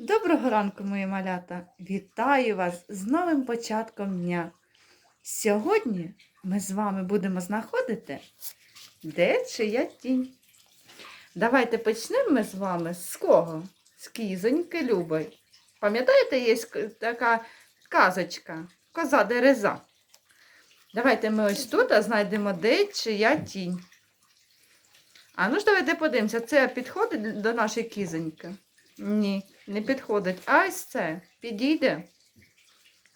Доброго ранку, мої малята! Вітаю вас з новим початком дня. Сьогодні ми з вами будемо знаходити, де чия тінь. Давайте почнемо ми з вами з кого? З кізоньки Люби. Пам'ятаєте, є така казочка, коза дереза. Давайте ми ось тут знайдемо, де чия тінь. А ну ж давайте подивимося, це підходить до нашої кізоньки? Ні, не підходить. А ось це підійде?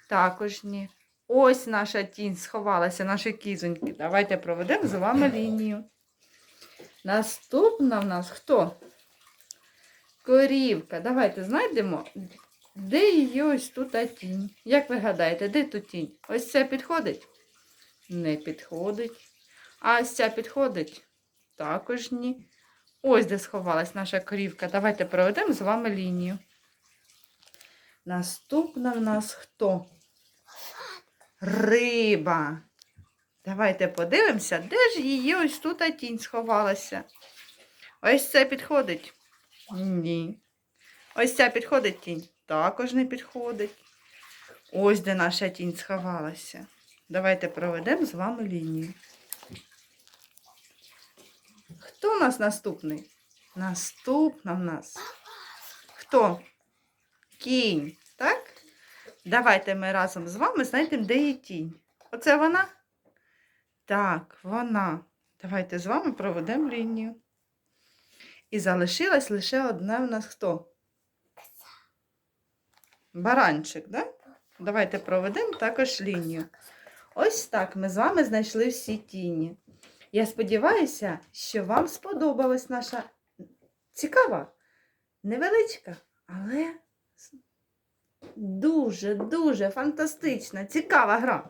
Також ні. Ось наша тінь сховалася, наші кізоньки. Давайте проведемо з вами лінію. Наступна в нас хто? Корівка. Давайте знайдемо, де її ось тут тінь. Як ви гадаєте, де тут тінь? Ось це підходить? Не підходить. А ось ця підходить? Також ні. Ось де сховалась наша корівка. Давайте проведемо з вами лінію. Наступна в нас хто? Риба. Давайте подивимося, де ж її ось тут тінь сховалася. Ось це підходить? Ні. Ось ця підходить тінь? Також не підходить. Ось де наша тінь сховалася. Давайте проведемо з вами лінію. Хто у нас наступний? Наступна в нас. Хто? Кінь, так? Давайте ми разом з вами знайдемо, де є тінь. Оце вона? Так, вона. Давайте з вами проведемо лінію. І залишилась лише одна в нас хто? Баранчик, так? Давайте проведемо також лінію. Ось так ми з вами знайшли всі тіні. Я сподіваюся, що вам сподобалась наша цікава, невеличка, але дуже-дуже фантастична, цікава гра.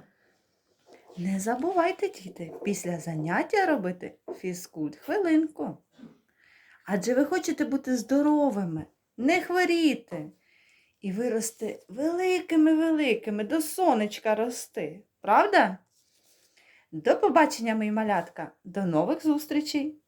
Не забувайте, діти, після заняття робити фізкульт хвилинку. Адже ви хочете бути здоровими, не хворіти і вирости великими-великими, до сонечка рости. Правда? До побачення, мої малятка. До нових зустрічей!